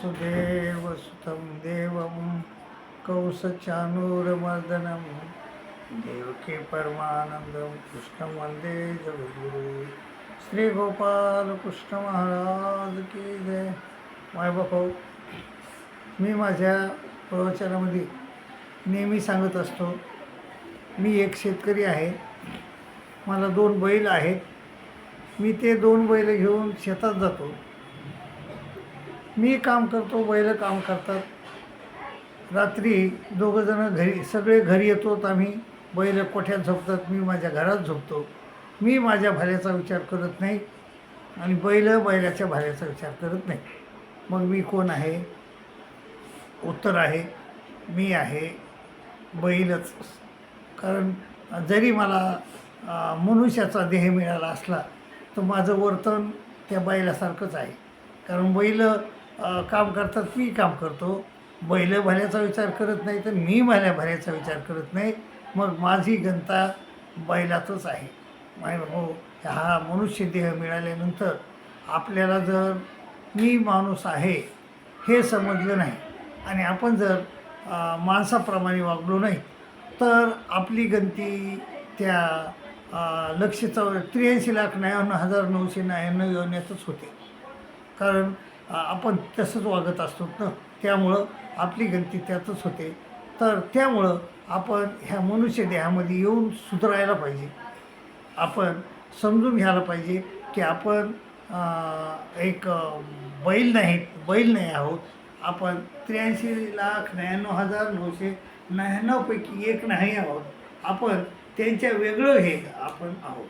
वासुदेवसुतं देवं कौसचानूरमर्दनं। देवके परमानन्दं कृष्णं वन्दे जगद्गुरु श्री कृष्ण महाराज की जय मायबापो हो, मी माझ्या प्रवचनामध्ये नेहमी सांगत असतो मी एक शेतकरी आहे मला दोन बैल आहेत मी ते दोन बैल घेऊन शेतात जातो. मी काम करतो बैल काम करतात. रात्री दोघंजणं घरी सगळे घरी येतो आम्ही बैल कोठ्यात झोपतात मी माझ्या घरात झोपतो. मी माझ्या भाल्याचा विचार करत नाही आणि बैल बैलाच्या भाल्याचा विचार करत नाही. मग मी कोण आहे? उत्तर आहे मी आहे बैलच. कारण जरी मला मनुष्याचा देह मिळाला असला तर माझं वर्तन त्या बैलासारखंच आहे. कारण बैल काम करतात मी काम करतो. बैल भल्याचा विचार करत नाही तर मी भल्या भल्याचा विचार करत नाही. मग माझी गंता बैलातच आहे. माय हो हा मनुष्य देह मिळाल्यानंतर आपल्याला जर मी माणूस आहे हे समजलं नाही आणि आपण जर माणसाप्रमाणे वागलो नाही तर आपली गंती त्या लक्ष चौ त्र्याऐंशी लाख नव्याण्णव हजार नऊशे नव्याण्णव योजनेतच होते. कारण आपण तसंच वागत असतो ना. त्यामुळं आपली गणती त्यातच होते. तर त्यामुळं आपण ह्या मनुष्य देहामध्ये येऊन सुधारायला पाहिजे. आपण समजून घ्यायला पाहिजे की आपण एक बैल नाहीत बैल नाही आहोत. आपण त्र्याऐंशी लाख नव्याण्णव हजार नऊशे नव्याण्णवपैकी एक नाही आहोत. आपण त्यांच्या वेगळं हे आपण आहोत.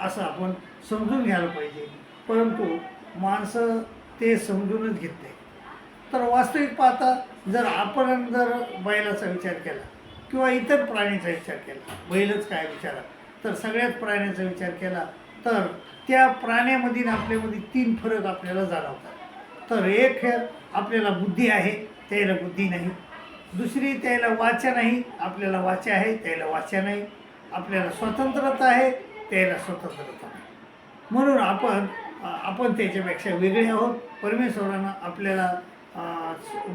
असं आपण समजून घ्यायला पाहिजे. परंतु माणसं ते समजूनच घेत नाही तर वास्तविक पाहता जर आपण जर बैलाचा विचार केला किंवा इतर प्राण्याचा विचार केला बैलच काय विचारा तर सगळ्याच प्राण्याचा विचार केला तर त्या प्राण्यामधील आपल्यामध्ये तीन फरक आपल्याला जाणवतात. तर एक आपल्याला बुद्धी आहे त्याला बुद्धी नाही. दुसरी त्याला वाचा नाही आपल्याला वाचा आहे त्याला वाचा नाही. आपल्याला स्वतंत्रता आहे त्याला स्वतंत्रता नाही. म्हणून आपण आपण त्याच्यापेक्षा वेगळे आहोत. परमेश्वरानं आपल्याला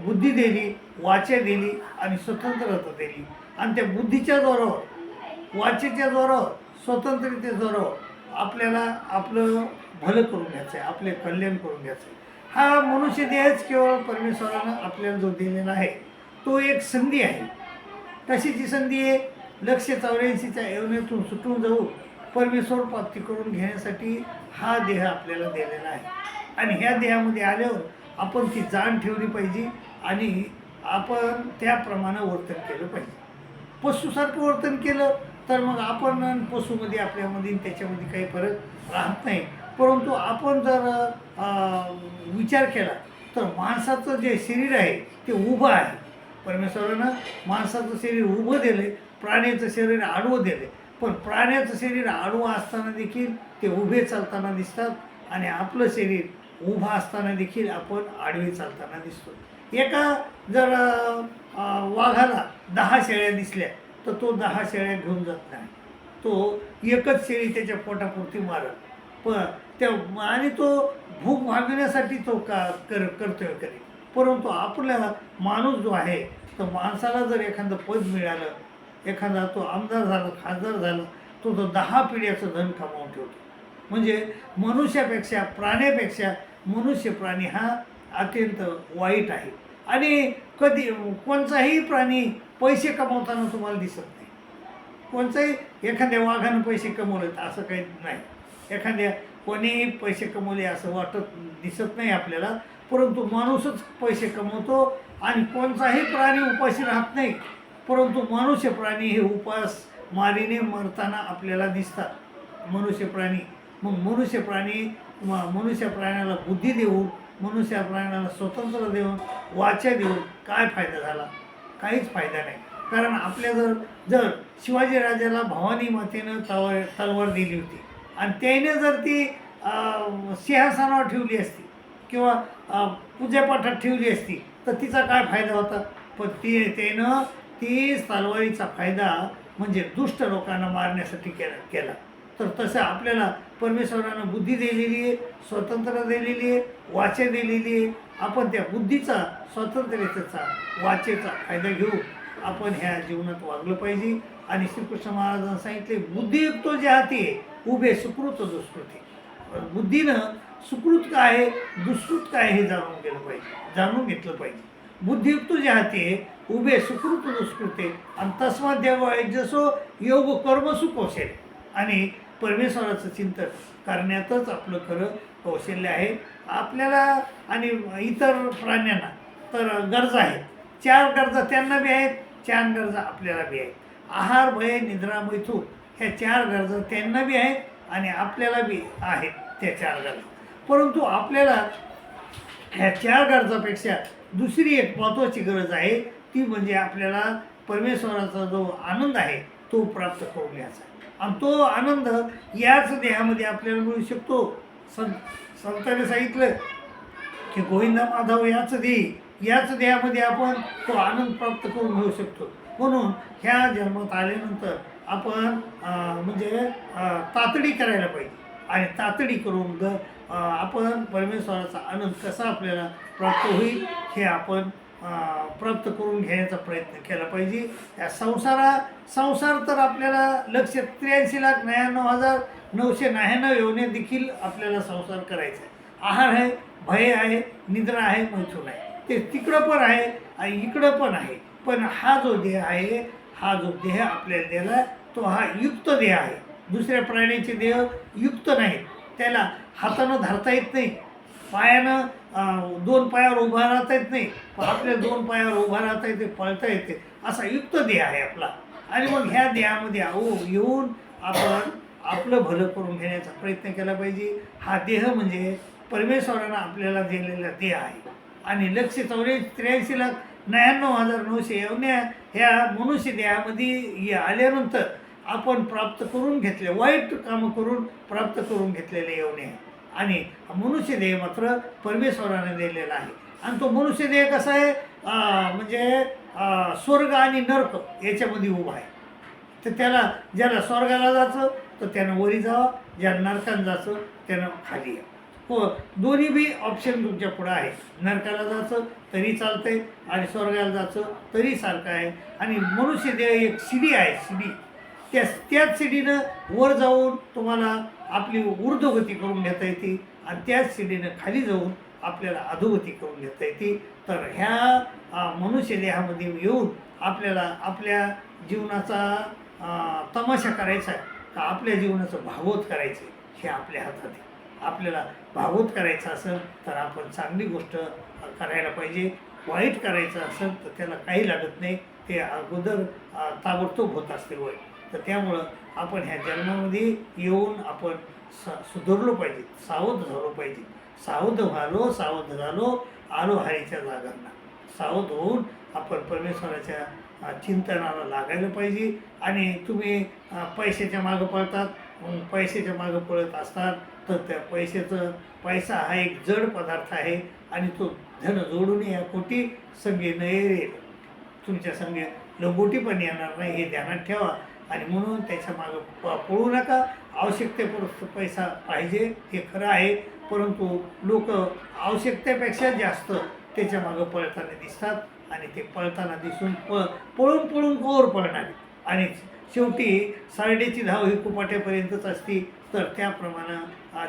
बुद्धी दिली वाचा दिली आणि स्वतंत्रता दिली. आणि त्या बुद्धीच्या जोरावर वाचेच्या जोरावर स्वतंत्रतेच्या जोरावर आपल्याला आपलं भलं करून घ्यायचं आहे आपले कल्याण करून घ्यायचं आहे. हा मनुष्य देहच केवळ परमेश्वरानं आपल्याला जो दिलेला आहे तो एक संधी आहे. कशाची संधी आहे. लक्ष चौऱ्याऐंशीच्या योजनेतून सुटून जाऊ. परमेश्वर प्राप्ती करून घेण्यासाठी हा देह आपल्याला दिलेला आहे. आणि ह्या देहामध्ये आल्यावर आपण ती जाण ठेवली पाहिजे आणि आपण त्याप्रमाणे वर्तन केलं पाहिजे. पशुसारखं वर्तन केलं तर मग आपण पशुमध्ये आपल्यामध्ये त्याच्यामध्ये काही फरक राहत नाही. परंतु आपण जर विचार केला तर माणसाचं जे शरीर आहे ते उभं आहे. परमेश्वरानं माणसाचं शरीर उभं दिलं प्राण्याचं शरीर आडवं दिलं पण प्राण्याचं शरीर आडवं असताना देखील ते उभे चालताना दिसतात आणि आपलं शरीर उभं असताना देखील आपण आडवे चालताना दिसतो. एका जर वाघाला दहा शेळ्या दिसल्या तर तो दहा शेळ्या घेऊन जात नाही. तो एकच शेळी त्याच्या पोटापुरती मारत. पण त्या आणि तो भूक भागविण्यासाठी तो का कर कर्तव्य करेल परंतु आपल्याला माणूस जो आहे तर माणसाला जर एखादं पद मिळालं एखादा तो आमदार झाला खासदार झाला तो तो दहा पिढ्याचं धन कमावून ठेवतो. म्हणजे मनुष्यापेक्षा प्राण्यापेक्षा मनुष्य प्राणी हा अत्यंत वाईट आहे. आणि कधी कोणताही प्राणी पैसे कमवताना तुम्हाला दिसत नाही. कोणताही एखाद्या वाघानं पैसे कमवलेत असं काही नाही. एखाद्या कोणीही पैसे कमवले असं वाटत दिसत नाही आपल्याला परंतु माणूसच पैसे कमवतो आणि कोणताही प्राणी उपाशी राहत नाही. परंतु मनुष्य प्राणी हे उपास मारीने मरताना आपल्याला दिसतात. मनुष्य प्राणी. मग मनुष्य प्राणी मनुष्य प्राण्याला बुद्धी देऊन मनुष्य प्राण्याला स्वतंत्र देऊन वाचा देऊन काय फायदा झाला? काहीच फायदा नाही. कारण आपल्या जर जर शिवाजीराजाला भवानी मातेनं तलवार तलवार दिली होती आणि त्याने जर ती सिंहासनावर ठेवली असती किंवा पूजापाठात ठेवली असती तर तिचा काय फायदा होता? पण ती त्यानं तीच तलवारीचा फायदा म्हणजे दुष्ट लोकांना मारण्यासाठी केला केला. तर तसं आपल्याला परमेश्वरानं बुद्धी दिलेली आहे स्वतंत्र दिलेली आहे वाचे दिलेली आहे. आपण त्या बुद्धीचा स्वतंत्रतेचा वाचेचा फायदा घेऊ आपण ह्या जीवनात वागलं पाहिजे. आणि श्रीकृष्ण महाराजांनी सांगितले बुद्धियुक्त जे हाती आहे उभे सुकृत दुष्कृती. बुद्धीनं सुकृत काय आहे दुष्कृत काय हे जाणून गेलं पाहिजे जाणून घेतलं पाहिजे. बुद्धियुक्त जे हाती आहे उभे सुकृत दुष्कृते. आणि तस्मात देव जसो योग कर्म सुकौशल्य आणि परमेश्वराचं चिंतन करण्यातच आपलं खरं कौशल्य आहे. आपल्याला आणि इतर प्राण्यांना तर गरजा आहेत. चार गरजा त्यांना बी आहेत चार गरजा आपल्याला बी आहेत. आहार भय निद्रा मैथून ह्या चार गरजा त्यांना बी आहेत आणि आपल्याला बी आहेत त्या चार गरजा. परंतु आपल्याला ह्या चार गरजापेक्षा दुसरी एक महत्त्वाची गरज आहे ती म्हणजे आपल्याला परमेश्वराचा जो आनंद आहे तो प्राप्त करून घ्यायचा आणि तो आनंद याच देहामध्ये आपल्याला मिळू शकतो. संत संतांनी सांगितलं की गोविंदा माधव याच देह याच देहामध्ये आपण तो आनंद प्राप्त करून घेऊ शकतो. म्हणून ह्या जन्मात आल्यानंतर आपण म्हणजे तातडी करायला पाहिजे. आणि तातडी करून आपण परमेश्वराचा आनंद कसा आपल्याला प्राप्त होईल हे आपण प्राप्त करून घेण्याचा प्रयत्न केला पाहिजे. या संसारा संसार तर आपल्याला लक्ष त्र्याऐंशी लाख नव्याण्णव हजार नऊशे नव्याण्णव येऊने देखील आपल्याला संसार करायचा आहे. आहार आहे भय आहे निद्रा आहे मैथून आहे. ते तिकडं पण आहे आणि इकडं पण आहे. पण हा जो देह आहे हा जो देह आपल्याला दिला तो हा युक्त देह आहे. दुसऱ्या प्राण्याचे देह युक्त नाहीत. त्याला हातानं धरता येत नाही. पायानं दोन पायावर उभा राहता येत नाही पण आपल्या दोन पायावर उभा राहता येते पळता येते असा युक्त देह आहे आपला. आणि मग ह्या देहामध्ये आहो येऊन आपण आपलं भलं करून घेण्याचा प्रयत्न केला पाहिजे. हा देह म्हणजे परमेश्वरानं आपल्याला दिलेला देह आहे. आणि लक्ष चौऱ्याऐंशी त्र्याऐंशी लाख नव्याण्णव हजार नऊशे एवढ्या ह्या मनुष्य देहामध्ये ये आल्यानंतर आपण प्राप्त करून घेतले वाईट कामं करून प्राप्त करून घेतलेले एवढे. आहे आणि मनुष्यदेह मात्र परमेश्वराने दिलेला आहे. आणि तो मनुष्यदेह कसा आहे? म्हणजे स्वर्ग आणि नर्क याच्यामध्ये उभा आहे. तर त्याला ज्याला स्वर्गाला जायचं तर त्यानं वरी जावं ज्या नरकानं जायचं त्यानं खाली या हो दोन्ही बी ऑप्शन तुमच्या पुढं आहे. नरकाला जायचं तरी चालतंय आणि स्वर्गाला जायचं तरी सारखं आहे. आणि मनुष्यदेह एक शिडी आहे शिडी त्या त्याच शिडीनं वर जाऊन तुम्हाला आपली ऊर्ध्वगती करून घेता येते आणि त्याच शिडीनं खाली जाऊन आपल्याला अधोगती करून घेता येते. तर ह्या मनुष्य देहामध्ये येऊन आपल्याला आपल्या जीवनाचा तमाशा करायचा आहे. का आपल्या जीवनाचं भागवत करायचं आहे, हे आपल्या हातात आहे. आपल्याला भागवत करायचं असेल तर आपण चांगली गोष्ट करायला पाहिजे. वाईट करायचं असेल तर त्याला काही लागत नाही. ते अगोदर ताबडतोब होत असते वाईट. तर त्यामुळं आपण ह्या जन्मामध्ये येऊन आपण स सुधारलो पाहिजे. सावध झालो पाहिजे. सावध व्हालो सावध झालो आलो हरीच्या जागांना. सावध होऊन आपण परमेश्वराच्या चिंतनाला लागायला पाहिजे आणि तुम्ही पैशाच्या मागं पळतात. पैशाच्या मागं पळत असतात तर त्या पैशाचं पैसा हा एक जड पदार्थ आहे आणि तो धन जोडून या कोटी संगे न येईल तुमच्या संगे लंगोटी पण येणार नाही हे ध्यानात ठेवा. आणि म्हणून त्याच्या मागं प पळू नका. आवश्यकतेपुरत पैसा पाहिजे हे खरं आहे. परंतु लोक आवश्यकतेपेक्षा जास्त त्याच्या मागं पळताना दिसतात आणि ते पळताना दिसून प पळून पळून कोवर पळणारे आणि शेवटी सारडेची धाव ही कुपाट्यापर्यंतच असती. तर त्याप्रमाणे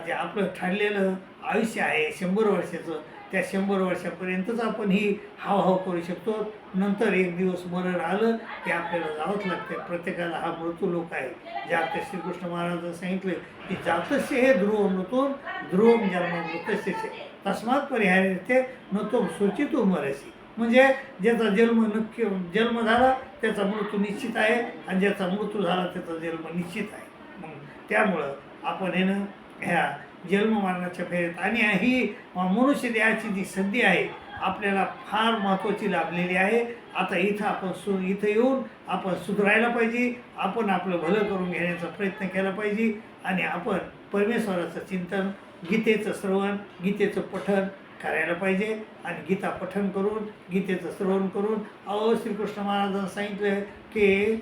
जे आपलं ठरलेलं आयुष्य आहे शंभर वर्षाचं. त्या शंभर वर्षापर्यंतच आपण ही हावहाव करू शकतो. नंतर एक दिवस मरण आलं की आपल्याला जावंच लागते प्रत्येकाला हा मृत्यू लोक आहे. ज्यात श्रीकृष्ण महाराजांनी सांगितले की जातस्य हे ध्रुव नतून ध्रुवम जन्म मृतस्यचे तस्मात परिहार ते न तो मरसी. म्हणजे ज्याचा जन्म नक्की जन्म झाला त्याचा मृत्यू निश्चित आहे आणि ज्याचा मृत्यू झाला त्याचा जन्म निश्चित आहे. मग त्यामुळं आपण हे ना ह्या जन्म मरणाच्या फेरीत. आणि ही मनुष्य देहाची जी संधी आहे आपल्याला फार महत्त्वाची लाभलेली आहे. आता इथं आपण सु इथं येऊन आपण सुधारायला पाहिजे. आपण आपलं भलं करून घेण्याचा प्रयत्न केला पाहिजे. आणि आपण परमेश्वराचं चिंतन गीतेचं श्रवण गीतेचं पठण करायला पाहिजे. आणि गीता पठन करून गीतेचं श्रवण करून अहो श्रीकृष्ण महाराजांनी सांगितलं की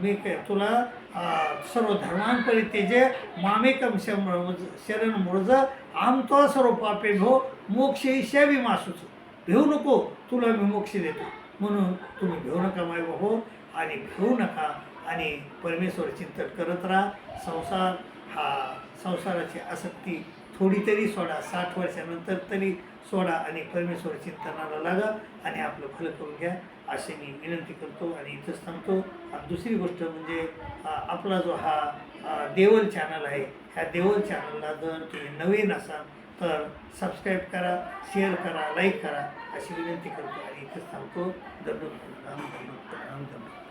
मी काय तुला सर्व धर्मांपरित्यजे मामेकम शम- शरण मुळज आम तो सर्व पापे भो मोक्ष शेवी मासूच भेऊ नको तुला मी मोक्ष देतो म्हणून तुम्ही भेऊ नका माय हो आणि भेऊ नका आणि परमेश्वर चिंतन करत राहा संसार हा संसाराची आसक्ती थोडी तरी सोडा साठ वर्षानंतर तरी सोडा आणि परमेश्वर चिंतनाला लागा आणि आपलं भलं करून घ्या. असे मी विनंती करतो आणि इथंच थांबतो. आणि दुसरी गोष्ट म्हणजे आपला जो हा देवल चॅनल आहे ह्या देवल चॅनलला जर तुम्ही नवीन असाल तर सबस्क्राईब करा शेअर करा लाईक करा अशी विनंती करतो आणि इथंच थांबतो. धन्यवाद.